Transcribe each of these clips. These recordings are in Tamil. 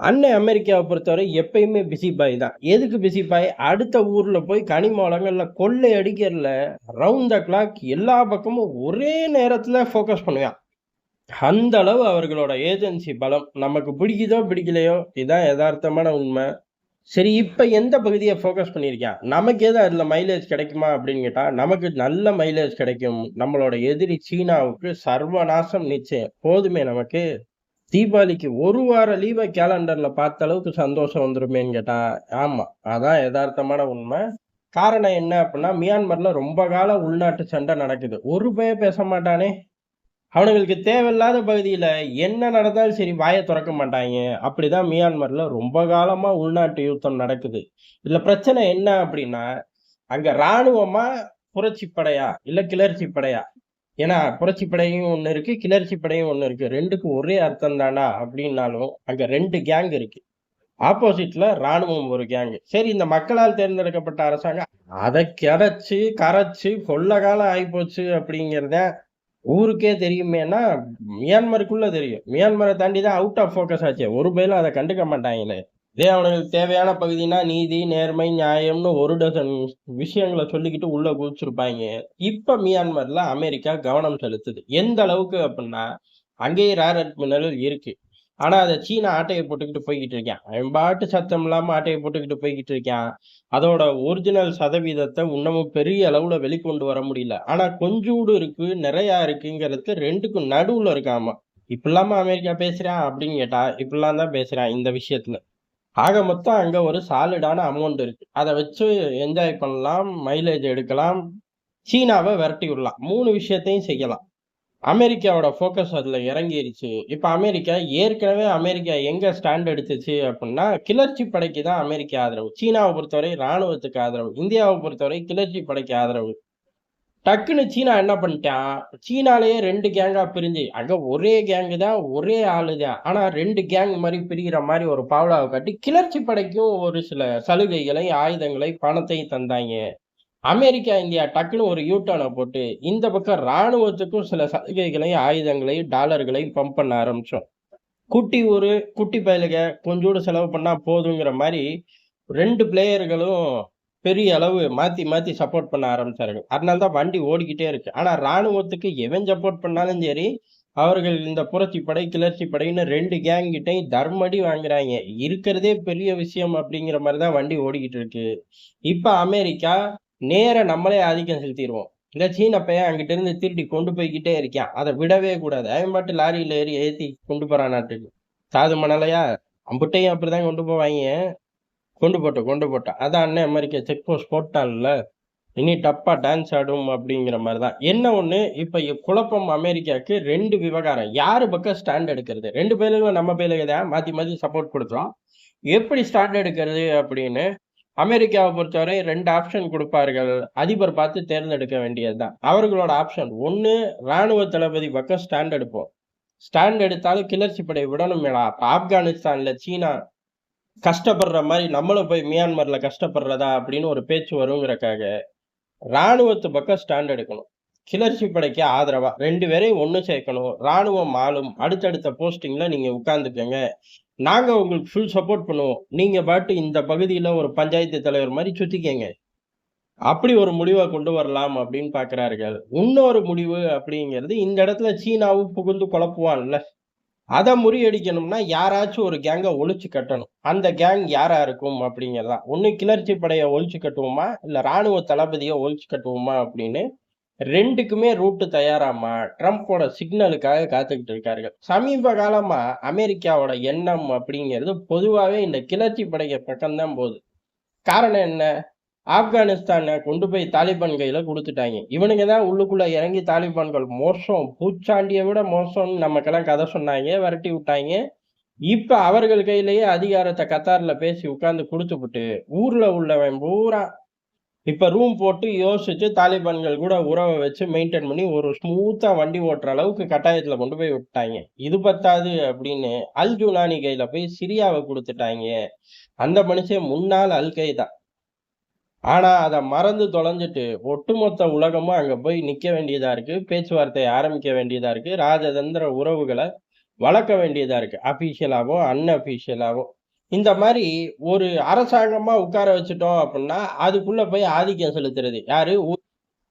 அண்ணன் அமெரிக்காவை பொறுத்தவரை எப்பயுமே பிஸி பாய் தான். எதுக்கு பிஸி பாய் அடுத்த ஊர்ல போய் கனிமூலங்கள்ல கொள்ளை அடிக்கிறதுல ரவுண்ட் த கிளாக் எல்லா பக்கமும் ஒரே நேரத்துல ஃபோக்கஸ் பண்ணுவான். அந்த அளவு அவர்களோட ஏஜென்சி பலம். நமக்கு பிடிக்குதோ பிடிக்கலையோ இதுதான் யதார்த்தமான உண்மை. சரி இப்போ எந்த பகுதியை ஃபோக்கஸ் பண்ணியிருக்கேன் நமக்கு எது அதில் மைலேஜ் கிடைக்குமா அப்படின்னு கேட்டால் நமக்கு நல்ல மைலேஜ் கிடைக்கும். நம்மளோட எதிரி சீனாவுக்கு சர்வநாசம் நிச்சயம். போதுமே நமக்கு. தீபாவளிக்கு ஒரு வார லீவை கேலண்டர்ல பார்த்த அளவுக்கு சந்தோஷம் வந்துருமேன்னு கேட்டா ஆமா அதான் யதார்த்தமான உண்மை. காரணம் என்ன அப்படின்னா மியான்மர்ல ரொம்ப காலம் உள்நாட்டு சண்டை நடக்குது. ஒரு பய பேச மாட்டானே. அவனுங்களுக்கு தேவையில்லாத பகுதியில என்ன நடந்தாலும் சரி வாயை திறக்க மாட்டாங்க. அப்படிதான் மியான்மர்ல ரொம்ப காலமா உள்நாட்டு யுத்தம் நடக்குது. இதுல பிரச்சனை என்ன அப்படின்னா அங்க இராணுவமா புரட்சி படையா இல்ல கிளர்ச்சி படையா ஏன்னா புரட்சி படையும் ஒன்று இருக்கு கிளர்ச்சி படையும் ஒன்று இருக்கு. ரெண்டுக்கும் ஒரே அர்த்தம் தானா அப்படின்னாலும் அங்க ரெண்டு கேங் இருக்கு. ஆப்போசிட்ல ராணுவம் ஒரு கேங் சரி இந்த மக்களால் தேர்ந்தெடுக்கப்பட்ட அரசாங்கம் அதை கரைச்சு கரைச்சு கொள்ள காலம் ஆயிப்போச்சு அப்படிங்கிறத ஊருக்கே தெரியுமேனா மியான்மருக்குள்ள தெரியும். மியான்மரை தாண்டி தான் அவுட் ஆஃப் ஃபோக்கஸ் ஆச்சு. ஒரு பயிலும் அதை கண்டுக்க மாட்டாங்களே. இதே அவனுக்கு தேவையான பகுதினா நீதி நேர்மை நியாயம்னு ஒரு டசன் விஷயங்களை சொல்லிக்கிட்டு உள்ள குதிச்சிருப்பாங்க. இப்ப மியான்மர்ல அமெரிக்கா கவனம் செலுத்துது. எந்த அளவுக்கு அப்படின்னா அங்கேயே ரேர் அர்த் மினரல் இருக்கு. ஆனா அதை சீனா ஆட்டையை போட்டுக்கிட்டு போய்கிட்டு இருக்கான். அவன் பாட்டு சத்தம் இல்லாம ஆட்டையை போட்டுக்கிட்டு போய்கிட்டு இருக்கான். அதோட ஒரிஜினல் சதவீதத்தை இன்னமும் பெரிய அளவுல வெளிக்கொண்டு வர முடியல. ஆனா கொஞ்சூடு இருக்கு நிறைய இருக்குங்கிறது ரெண்டுக்கும் நடுவுல இருக்காமா. இப்படிலாமா அமெரிக்கா பேசுறான் அப்படின்னு கேட்டா இப்படிலாம் தான் பேசுறான் இந்த விஷயத்துல. ஆக மொத்தம் அங்க ஒரு சாலிடான அமௌண்ட் இருக்கு. அதை வச்சு என்ஜாய் பண்ணலாம் மைலேஜ் எடுக்கலாம் சீனாவை விரட்டி விடலாம். மூணு விஷயத்தையும் செய்யலாம். அமெரிக்காவோட ஃபோக்கஸ் அதில் இறங்கிருச்சு. இப்போ அமெரிக்கா ஏற்கனவே அமெரிக்கா எங்கே ஸ்டாண்ட் எடுத்துச்சு அப்படின்னா கிளர்ச்சி படைக்கு தான் அமெரிக்கா ஆதரவு. சீனாவை பொறுத்தவரை ராணுவத்துக்கு ஆதரவு. இந்தியாவை பொறுத்தவரை கிளர்ச்சி படைக்கு ஆதரவு. டக்குன்னு சீனா என்ன பண்ணிட்டான்? சீனாலேயே ரெண்டு கேங்காக பிரிஞ்சு அங்கே ஒரே கேங்கு தான் ஒரே ஆளு தான் ஆனால் ரெண்டு கேங் மாதிரி பிரிகிற மாதிரி ஒரு பாவலாவை காட்டி கிளர்ச்சி படைக்கும் ஒரு சில சலுகைகளை ஆயுதங்களை பணத்தையும் தந்தாங்க. அமெரிக்கா இந்தியா டக்குன்னு ஒரு யூட்டர்னை போட்டு இந்த பக்கம் ராணுவத்துக்கும் சில சலுகைகளையும் ஆயுதங்களையும் டாலர்களையும் பம்ப் பண்ண ஆரம்பித்தோம் குட்டி ஊர் குட்டி பயலுக கொஞ்சோடு செலவு பண்ணால் போதுங்கிற மாதிரி ரெண்டு பிளேயர்களும் பெரிய அளவு மாத்தி மாத்தி சப்போர்ட் பண்ண ஆரம்பிச்சார்கள். அதனால தான் வண்டி ஓடிக்கிட்டே இருக்கு. ஆனா ராணுவத்துக்கு எவன் சப்போர்ட் பண்ணாலும் சரி அவர்கள் இந்த புரட்சி படை கிளர்ச்சி படைன்னு ரெண்டு கேங் கிட்டையும் தர்மடி வாங்குறாங்க. இருக்கிறதே பெரிய விஷயம் அப்படிங்கிற மாதிரி தான் வண்டி ஓடிக்கிட்டு இருக்கு. இப்போ அமெரிக்கா நேர நம்மளே ஆதிக்கம் செலுத்திடுவோம். இல்லை சீன பையன் அங்கிட்ட இருந்து திருடி கொண்டு போய்கிட்டே இருக்கான். அதை விடவே கூடாது. அவன் பாட்டு லாரியில் ஏறி ஏற்றி கொண்டு போறான் நாட்டுக்கு. சாது மணலையா? அம்புட்டையும் அப்படிதான் கொண்டு போவாங்க. கொண்டு போட்டோம் கொண்டு போட்டோம் அதான் அண்ணன் அமெரிக்கா செக் போஸ்ட் போட்டான்ல இனி டப்பா டான்ஸ் ஆடும் அப்படிங்கிற மாதிரி தான் என்ன ஒன்று இப்போ குழப்பம் அமெரிக்காவுக்கு ரெண்டு விவகாரம். யார் பக்கம் ஸ்டாண்ட் எடுக்கிறது? ரெண்டு பேருக்கும் நம்ம பேருக்கு தான் மாற்றி மாற்றி சப்போர்ட் கொடுத்தோம். எப்படி ஸ்டாண்ட் எடுக்கிறது அப்படின்னு அமெரிக்காவை பொறுத்தவரை ரெண்டு ஆப்ஷன் கொடுப்பார்கள். அதிபர் பார்த்து தேர்ந்தெடுக்க வேண்டியது தான் அவர்களோட ஆப்ஷன் ஒன்று ராணுவ தளபதி பக்கம் ஸ்டாண்ட் எடுப்போம். ஸ்டாண்ட் எடுத்தாலும் கிளர்ச்சி படை விடணுமேடா. அப்ப ஆப்கானிஸ்தானில் சீனா கஷ்டப்படுற மாதிரி நம்மளும் போய் மியான்மரில் கஷ்டப்படுறதா அப்படின்னு ஒரு பேச்சு வருங்கிறக்காக ராணுவத்து பக்கம் ஸ்டாண்ட் எடுக்கணும். கிளர்ச்சி படைக்கு ஆதரவா? ரெண்டு பேரையும் ஒன்று சேர்க்கணும். ராணுவம் ஆளும் அடுத்தடுத்த போஸ்டிங்கில் நீங்கள் உட்காந்துக்கோங்க நாங்கள் உங்களுக்கு ஃபுல் சப்போர்ட் பண்ணுவோம். நீங்கள் பாட்டு இந்த பகுதியில் ஒரு பஞ்சாயத்து தலைவர் மாதிரி சுற்றிக்கங்க அப்படி ஒரு முடிவை கொண்டு வரலாம் அப்படின்னு பார்க்குறார்கள். இன்னொரு முடிவு அப்படிங்கிறது இந்த இடத்துல சீனாவும் புகுந்து குழப்புவான்ல. அதை முறியடிக்கணும்னா யாராச்சும் ஒரு கேங்கை ஒழிச்சு கட்டணும். அந்த கேங் யாரா இருக்கும் அப்படிங்கிறதா ஒன்று கிளர்ச்சி படையை ஒழிச்சு கட்டுவோமா? இல்ல ராணுவ தளபதியை ஒழிச்சு கட்டுவோமா அப்படின்னு ரெண்டுக்குமே ரூட்டு தயாராமா ட்ரம்ப்போட சிக்னலுக்காக காத்துக்கிட்டு இருக்கார்கள். சமீப காலமா அமெரிக்காவோட எண்ணம் அப்படிங்கிறது பொதுவாகவே இந்த கிளர்ச்சி படைக்கு பக்கம்தான் போகுது. காரணம் என்ன? ஆப்கானிஸ்தானை கொண்டு போய் தாலிபான் கையில் கொடுத்துட்டாங்க. இவனுங்க தான் உள்ளுக்குள்ளே இறங்கி தாலிபான்கள் மோசம் பூச்சாண்டியை விட மோசம்னு நமக்கெல்லாம் கதை சொன்னாங்க விரட்டி விட்டாங்க. இப்போ அவர்கள் கையிலேயே அதிகாரத்தை கத்தாரில் பேசி உட்காந்து கொடுத்துப்புட்டு ஊரில் உள்ளவன் பூரா இப்போ ரூம் போட்டு யோசிச்சு தாலிபான்கள் கூட உறவை வச்சு மெயின்டைன் பண்ணி ஒரு ஸ்மூத்தாக வண்டி ஓட்டுற அளவுக்கு கட்டாயத்தில் கொண்டு போய் விட்டாங்க. இது பத்தாது அப்படின்னு அல் ஜுலானி கையில் போய் சிரியாவை கொடுத்துட்டாங்க. அந்த மனுஷன் முன்னாள் அல் கைதா ஆனா அதை மறந்து தொலைஞ்சிட்டு ஒட்டுமொத்த உலகமும் அங்க போய் நிக்க வேண்டியதா இருக்கு. பேச்சுவார்த்தையை ஆரம்பிக்க வேண்டியதா இருக்கு. ராஜதந்திர உறவுகளை வளர்க்க வேண்டியதா இருக்கு. அபிஷியலாவோ அன்அபிஷியலாவோ இந்த மாதிரி ஒரு அரசாங்கமா உட்கார வச்சுட்டோம் அப்படின்னா அதுக்குள்ள போய் ஆதிக்கம் செலுத்துறது. யாரு?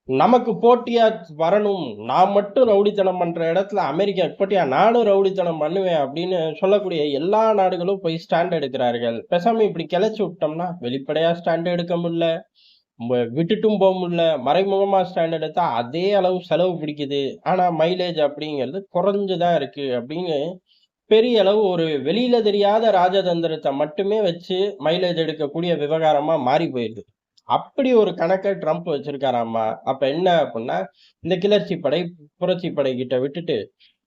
நமக்கு போட்டியா வரணும். நான் மட்டும் ரவுடித்தனம் பண்ற இடத்துல அமெரிக்கா போட்டியா? நானும் ரவுடித்தனம் பண்ணுவேன் அப்படின்னு சொல்லக்கூடிய எல்லா நாடுகளும் போய் ஸ்டாண்ட் எடுக்கிறார்கள். பேசாம இப்படி கிளச்சி விட்டோம்னா வெளிப்படையா ஸ்டாண்ட் எடுக்க முடியல. விட்டுட்டும் போக முடியல. மறைமுகமா ஸ்டாண்ட் எடுத்தா அதே அளவு செலவு பிடிக்குது. ஆனா மைலேஜ் அப்படிங்கிறது குறைஞ்சுதான் இருக்கு அப்படின்னு பெரிய அளவு ஒரு வெளியில தெரியாத ராஜதந்திரத்தை மட்டுமே வச்சு மைலேஜ் எடுக்கக்கூடிய விவகாரமா மாறி போயிடுது அப்படி ஒரு கணக்கை ட்ரம்ப் வச்சிருக்காராமா அப்ப என்ன அப்படின்னா இந்த கிளர்ச்சி படை புரட்சி படை கிட்ட விட்டுட்டு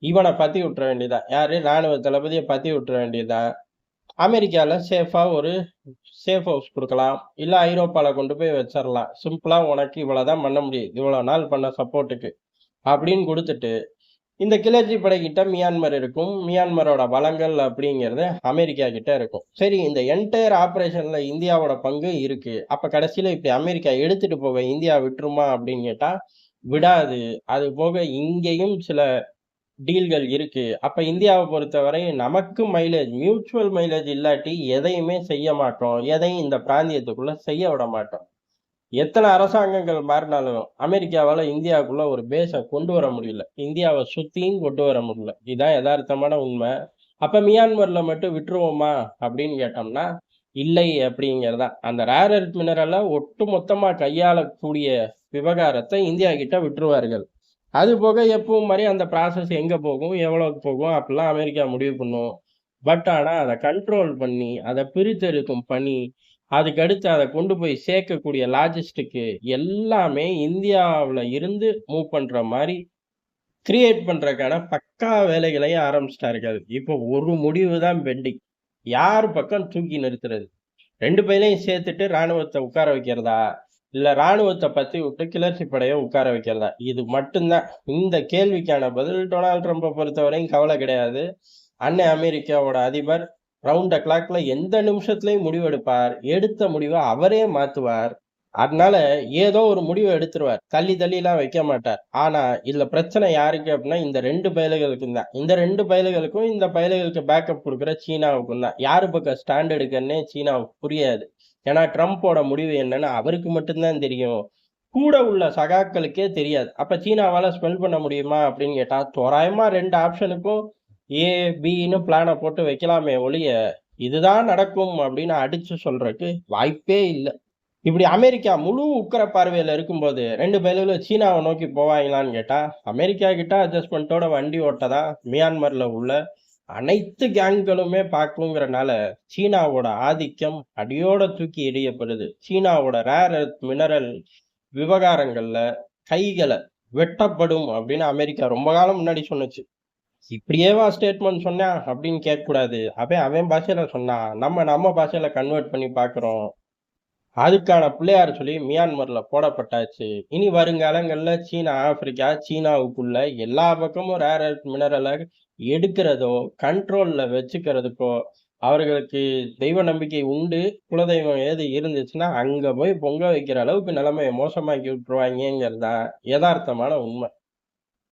இவனை பத்தி விட்டுற வேண்டியதா? யாரு? ராணுவ தளபதியை பத்தி விட்டுற வேண்டியதா? அமெரிக்கால சேஃபா ஒரு சேஃப் ஹவுஸ் கொடுக்கலாம். இல்ல ஐரோப்பால கொண்டு போய் வச்சிடலாம் சிம்பிளா உனக்கு இவ்வளவுதான் பண்ண முடியும். இவ்வளவு நாள் பண்ண சப்போர்ட்டுக்கு அப்படின்னு கொடுத்துட்டு இந்த கிளர்ச்சி படைக்கிட்ட மியான்மர் இருக்கும். மியான்மரோட வளங்கள் அப்படிங்கிறது அமெரிக்கா கிட்ட இருக்கும். சரி இந்த என்டையர் ஆப்ரேஷனில் இந்தியாவோட பங்கு இருக்கு. அப்ப கடைசியில இப்படி அமெரிக்கா எடுத்துட்டு போக இந்தியா விட்டுருமா அப்படின்னு கேட்டா விடாது. அது போக இங்கேயும் சில டீல்கள் இருக்கு. அப்ப இந்தியாவை பொறுத்தவரை நமக்கு மைலேஜ் மியூச்சுவல் மைலேஜ் இல்லாட்டி எதையுமே செய்ய மாட்டோம். எதையும் இந்த பிராந்தியத்துக்குள்ள செய்ய விட மாட்டோம். எத்தனை அரசாங்கங்கள் மாறினாலும் அமெரிக்காவால இந்தியாவுக்குள்ள ஒரு பேஸை கொண்டு வர முடியல. இந்தியாவை சுத்தியும் கொண்டு வர முடியல. இதுதான் யதார்த்தமான உண்மை. அப்ப மியான்மர்ல மட்டும் விட்டுருவோமா அப்படின்னு கேட்டோம்னா இல்லை அப்படிங்கிறதான் அந்த ரேர் எர்த் மினரலை ஒட்டு மொத்தமா கையாளக்கூடிய விவகாரத்தை இந்தியா கிட்ட விட்டுருவார்கள். அது போக எப்பவும் மாதிரி அந்த ப்ராசஸ் எங்க போகும் எவ்வளவுக்கு போகும் அப்படிலாம் அமெரிக்கா முடிவு பண்ணும். பட் ஆனா அதை கண்ட்ரோல் பண்ணி அதை பிரித்தெடுக்கும் பணி அதுக்கு அடுத்து அதை கொண்டு போய் சேர்க்கக்கூடிய லாஜிஸ்டிக்கு எல்லாமே இந்தியாவில் இருந்து மூவ் பண்ணுற மாதிரி கிரியேட் பண்ணுறக்கான பக்கா வேலைகளையும் ஆரம்பிச்சிட்டா இருக்காது இப்போ ஒரு முடிவு தான் பெண்டிங் யார் பக்கம் தூக்கி நிறுத்துறது? ரெண்டு பேரையும் சேர்த்துட்டு ராணுவத்தை உட்கார வைக்கிறதா? இல்லை ராணுவத்தை பற்றி விட்டு கிளர்ச்சி படையை உட்கார வைக்கிறதா? இது மட்டும்தான். இந்த கேள்விக்கான பதில் டொனால்ட் ட்ரம்பை பொறுத்தவரையும் கவலை கிடையாது. அன்னை அமெரிக்காவோட அதிபர் ரவுண்ட் அ கிளாக்ல எந்த நிமிஷத்துலயும் முடிவெடுப்பார் எடுத்த முடிவை அவரே மாத்துவார். அதனால ஏதோ ஒரு முடிவை எடுத்துருவார். தள்ளி தள்ளிலாம் வைக்க மாட்டார். ஆனா இதுல பிரச்சனை யாருக்கு அப்படின்னா இந்த ரெண்டு பயலுகளுக்கும் தான். இந்த ரெண்டு பயலுகளுக்கும் இந்த பயலுகளுக்கு பேக்கப் கொடுக்குற சீனாவுக்கும் தான். யாரு பக்கம் ஸ்டாண்ட் எடுக்கன்னே சீனாவுக்கு புரியாது. ஏன்னா ட்ரம்ப்போட முடிவு என்னன்னு அவருக்கு மட்டும்தான் தெரியும். கூட உள்ள சகாக்களுக்கே தெரியாது. அப்ப சீனாவால ஸ்பெல் பண்ண முடியுமா அப்படின்னு கேட்டா தோராயமா ரெண்டு ஆப்ஷனுக்கும் ஏ பின்னு பிளானை போட்டு வைக்கலாமே ஒழிய இதுதான் நடக்கும் அப்படின்னு அடிச்சு சொல்றதுக்கு வாய்ப்பே இல்லை. இப்படி அமெரிக்கா முழு உக்கர பார்வையில் இருக்கும்போது ரெண்டு பேரில் சீனாவை நோக்கி போவாங்களான்னு கேட்டா அமெரிக்கா கிட்ட அட்ஜஸ்ட்மெண்ட்டோட வண்டி ஓட்டதான் மியான்மர்ல உள்ள அனைத்து கேங்களுமே பார்க்குங்கிறனால சீனாவோட ஆதிக்கம் அடியோட தூக்கி எறியப்படுது. சீனாவோட ரேர் எர்த் மினரல் விவகாரங்களில் கைகளை வெட்டப்படும் அப்படின்னு அமெரிக்கா ரொம்ப காலம் முன்னாடி சொன்னுச்சு. இப்படியேவா ஸ்டேட்மெண்ட் சொன்னா? அப்படின்னு கேட்கக்கூடாது. அவன் அவன் பாஷையில சொன்னான் நம்ம நம்ம பாஷையில கன்வெர்ட் பண்ணி பார்க்குறோம். அதுக்கான பிள்ளையார் சொல்லி மியான்மர்ல போடப்பட்டாச்சு. இனி வருங்காலங்கள்ல சீனா ஆப்பிரிக்கா சீனாவுக்குள்ள எல்லா பக்கமும் ரேர் அர்த் மினரலை எடுக்கிறதோ கண்ட்ரோல்ல வச்சுக்கிறதுக்கோ அவர்களுக்கு தெய்வ நம்பிக்கை உண்டு குலதெய்வம் ஏது இருந்துச்சுன்னா அங்க போய் பொங்க வைக்கிற அளவுக்கு நிலைமையை மோசமாக்கி விட்டுருவாங்கங்கிறது தான் யதார்த்தமான உண்மை.